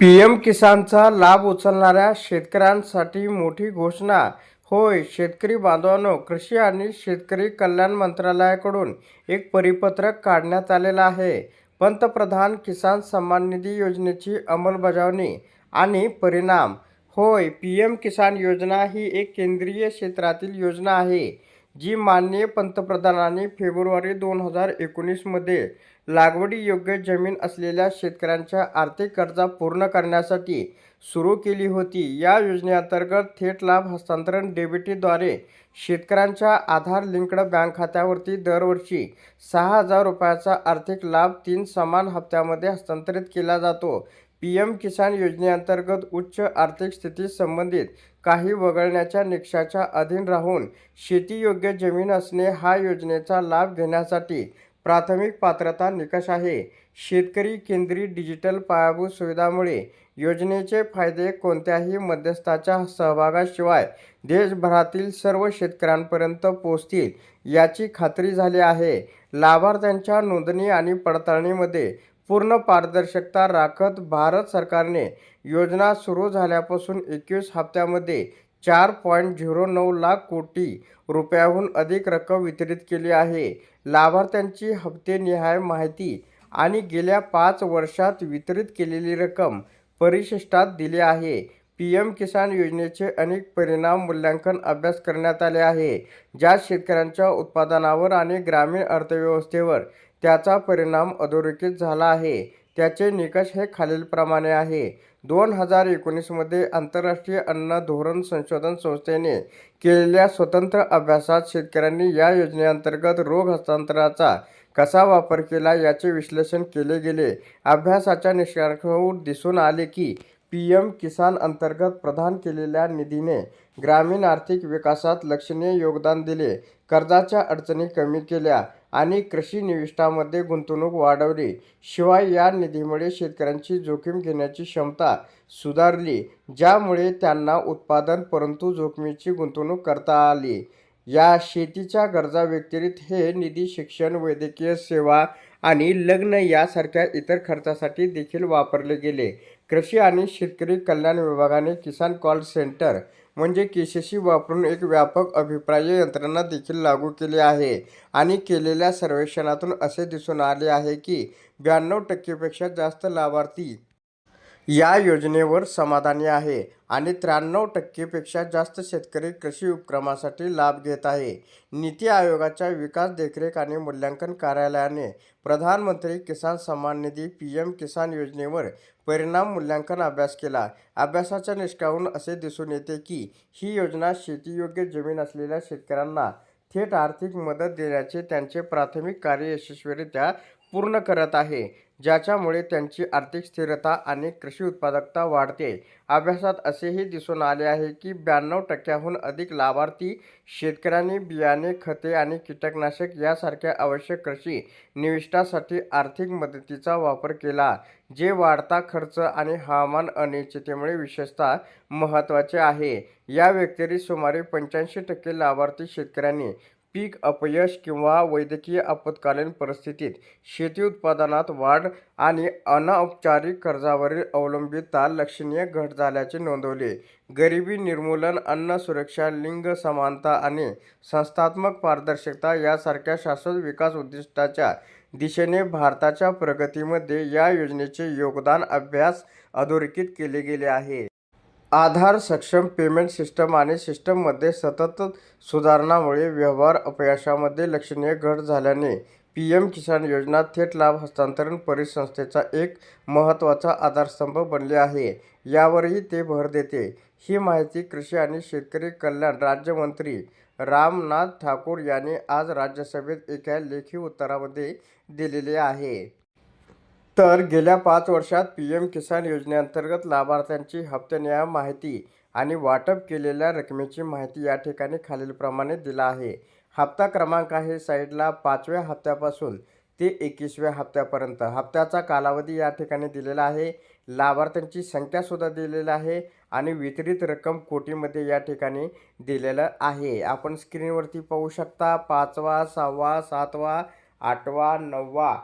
P M किसानचा लाभ उचलणाऱ्या शेतकऱ्यांसाठी मोठी घोषणा. होय शेतकरी बांधवांनो कृषी आणि शेतकरी कल्याण मंत्रालयाकडून एक परिपत्रक काढण्यात आलेलं आहे. पंतप्रधान किसान सन्मान निधी योजनेची अंमलबजावणी आणि परिणाम. होय पी एम किसान योजना ही एक केंद्रीय क्षेत्रातील योजना आहे. जी माननीय पंतप्रधानांनी फेब्रुवारी दोन हजार एकोणीसमध्ये लागवडीयोग्य जमीन असलेल्या शेतकऱ्यांच्या आर्थिक गरजा पूर्ण करण्यासाठी सुरू केली होती. या योजनेअंतर्गत थेट लाभ हस्तांतरण डेबिटीद्वारे शेतकऱ्यांच्या आधार लिंक्ड बँक खात्यावरती दरवर्षी सहा हजार रुपयाचा आर्थिक लाभ तीन समान हप्त्यामध्ये हस्तांतरित केला जातो. पी एम किसान योजनेअंतर्गत उच्च आर्थिक स्थिती संबंधित काही वगळण्याच्या निकषाच्या अधीन राहून शेतीयोग्य जमीन असणे हा योजनेचा लाभ घेण्यासाठी प्राथमिक पात्रता निकष आहे. शेतकरी केंद्रीय डिजिटल पायाभूत सुविधामुळे योजनेचे फायदे कोणत्याही मध्यस्थाच्या सहभागाशिवाय देशभरातील सर्व शेतकऱ्यांपर्यंत पोहोचतील याची खात्री झाली आहे. लाभार्थ्यांच्या नोंदणी आणि पडताळणीमध्ये पूर्ण पारदर्शकता राखत भारत सरकारने योजना सुरू झाल्यापासून एकवीस हप्त्यामध्ये चार पॉईंट झिरो नऊ लाख कोटी रुपयाहून अधिक रक्कम वितरित केली आहे. लाभार्थ्यांची हप्तेनिहाय माहिती आणि गेल्या पाच वर्षात वितरित केलेली रक्कम परिशिष्टात दिली आहे. पी एम किसान योजनेचे अनेक परिणाम मूल्यांकन अभ्यास करण्यात आले आहे. ज्या शेतकऱ्यांच्या उत्पादनावर आणि ग्रामीण अर्थव्यवस्थेवर त्याचा परिणाम अधोरेखित झाला आहे. त्याचे निकष हे खालीलप्रमाणे आहे. दोन हजार एकोणीसमध्ये आंतरराष्ट्रीय अन्न धोरण संशोधन संस्थेने केलेल्या स्वतंत्र अभ्यासात शेतकऱ्यांनी या योजनेअंतर्गत रोग हस्तांतराचा कसा वापर केला याचे विश्लेषण केले गेले. अभ्यासाच्या निष्कर्षावर दिसून आले की पी एम किसान अंतर्गत प्रदान केलेल्या निधीने ग्रामीण आर्थिक विकासात लक्षणीय योगदान दिले. कर्जाच्या अडचणी कमी केल्या. आणि कृषी निविष्ठामध्ये गुंतवणूक वाढवली. शिवाय या निधीमुळे शेतकऱ्यांची जोखीम घेण्याची क्षमता सुधारली ज्यामुळे त्यांना उत्पादन परंतु जोखमीची गुंतवणूक करता आली. या शेतीच्या गरजा व्यतिरिक्त हे निधी शिक्षण वैद्यकीय सेवा आणि लग्न यासारख्या इतर खर्चासाठी देखील वापरले गेले. कृषी आणि शेतकरी कल्याण विभागाने किसान कॉल सेंटर म्हणजे केसीसी वापरून एक व्यापक अभिप्राय यंत्रणा देखील लागू केली आहे. आणि केलेल्या सर्वेक्षणातून असे दिसून आले आहे की ब्याण्णव टक्केपेक्षा जास्त लाभार्थी या योजनेवर समाधानी आहे आणि त्र्याण्णव टक्केपेक्षा जास्त शेतकरी कृषी उपक्रमासाठी लाभ घेत आहे. नीती आयोगाच्या विकास देखरेख आणि मूल्यांकन कार्यालयाने प्रधानमंत्री किसान सन्मान निधी पी एम किसान योजनेवर परिणाम मूल्यांकन अभ्यास केला. अभ्यासाच्या निष्काळून असे दिसून येते की ही योजना शेतीयोग्य जमीन असलेल्या शेतकऱ्यांना थेट आर्थिक मदत देण्याचे त्यांचे प्राथमिक कार्य यशस्वीरित्या पूर्ण करत आहे. ज्याच्यामुळे त्यांची आर्थिक स्थिरता आणि कृषी उत्पादकता वाढते. अभ्यासात असेही दिसून आले आहे की ब्याण्णव टक्क्याहून अधिक लाभार्थी शेतकऱ्यांनी बियाणे खते आणि कीटकनाशक यासारख्या आवश्यक कृषी निविष्टासाठी आर्थिक मदतीचा वापर केला जे वाढता खर्च आणि हवामान अनिश्चिततेमुळे विशेषतः महत्त्वाचे आहे. या व्यतिरिक्त सुमारे पंच्याऐंशी टक्के लाभार्थी शेतकऱ्यांनी पीक अपयश किंवा वैद्यकीय आपत्कालीन परिस्थितीत शेती उत्पादनात वाढ आणि अनौपचारिक कर्जावरील अवलंबितता लक्षणीय घट झाल्याचे नोंदवले. गरिबी निर्मूलन अन्न सुरक्षा लिंग समानता आणि संस्थात्मक पारदर्शकता यासारख्या शाश्वत विकास उद्दिष्टाच्या दिशेने भारताच्या प्रगतीमध्ये या योजनेचे योगदान अभ्यास अधोरेखित केले गेले आहे. आधार सक्षम पेमेंट सिस्टम आणि सिस्टममध्ये सतत सुधारणामुळे व्यवहार अपयशामध्ये लक्षणीय घट झाल्याने पी एम किसान योजना थेट लाभ हस्तांतरण परिसंस्थेचा एक महत्त्वाचा आधारस्तंभ बनले आहे. यावरही ते भर देते. ही माहिती कृषी आणि शेतकरी कल्याण राज्यमंत्री रामनाथ ठाकूर यांनी आज राज्यसभेत एका लेखी उत्तरामध्ये दिलेले आहे. तर गेल्या पाच वर्षात पी एम किसान योजनेअंतर्गत लाभार्थ्यांची हप्त्यानिहाय माहिती आणि वाटप केलेल्या रकमेची माहिती या ठिकाणी खालीलप्रमाणे दिला आहे. हप्ता क्रमांक आहे साईडला पाचव्या हप्त्यापासून ते एकवीसव्या हप्त्यापर्यंत. हप्त्याचा कालावधी या ठिकाणी दिलेला आहे. लाभार्थ्यांची संख्यासुद्धा दिलेली आहे आणि वितरित रक्कम कोटीमध्ये या ठिकाणी दिलेलं आहे. आपण स्क्रीनवरती पाहू शकता पाचवा सहावा सातवा आठवा नववा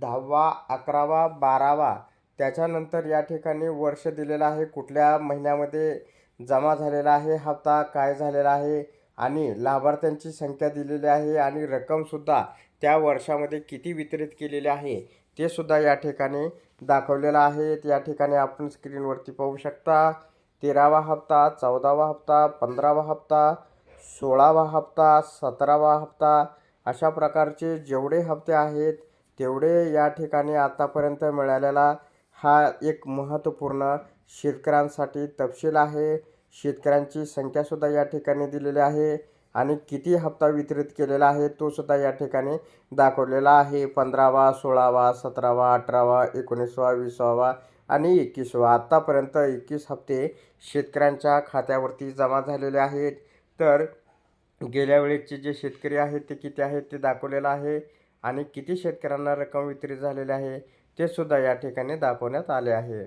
दहावा अकरावा बारावा त्याच्यानंतर या ठिकाणी वर्ष दिलेलं आहे. कुठल्या महिन्यामध्ये जमा झालेला आहे हप्ता काय झालेला आहे आणि लाभार्थ्यांची संख्या दिलेली आहे आणि रक्कमसुद्धा त्या वर्षामध्ये किती वितरित केलेली आहे ते सुद्धा या ठिकाणी दाखवलेलं आहे. या ठिकाणी आपण स्क्रीनवरती पाहू शकता तेरावा हप्ता चौदावा हप्ता पंधरावा हप्ता सोळावा हप्ता सतरावा हप्ता अशा प्रकारचे जेवढे हप्ते आहेत तेवढे या ठिकाणी आतापर्यंत मिळालेला हा एक महत्त्वपूर्ण शेतकऱ्यांसाठी तपशील आहे. शेतकऱ्यांची संख्यासुद्धा या ठिकाणी दिलेली आहे आणि किती हप्ता वितरित केलेला आहे तो सुद्धा या ठिकाणी दाखवलेला आहे. पंधरावा सोळावा सतरावा अठरावा एकोणीसवा विसावा आणि एकवीसवा. आत्तापर्यंत एकवीस हप्ते शेतकऱ्यांच्या खात्यावरती जमा झालेले आहेत. तर गेल्या वेळेचे जे शेतकरी आहेत ते किती आहेत ते दाखवलेलं आहे. आणि किती शेतकऱ्यांना रक्कम वितरित झालेली आहे ते सुद्धा या ठिकाणी दाखवण्यात आले आहे.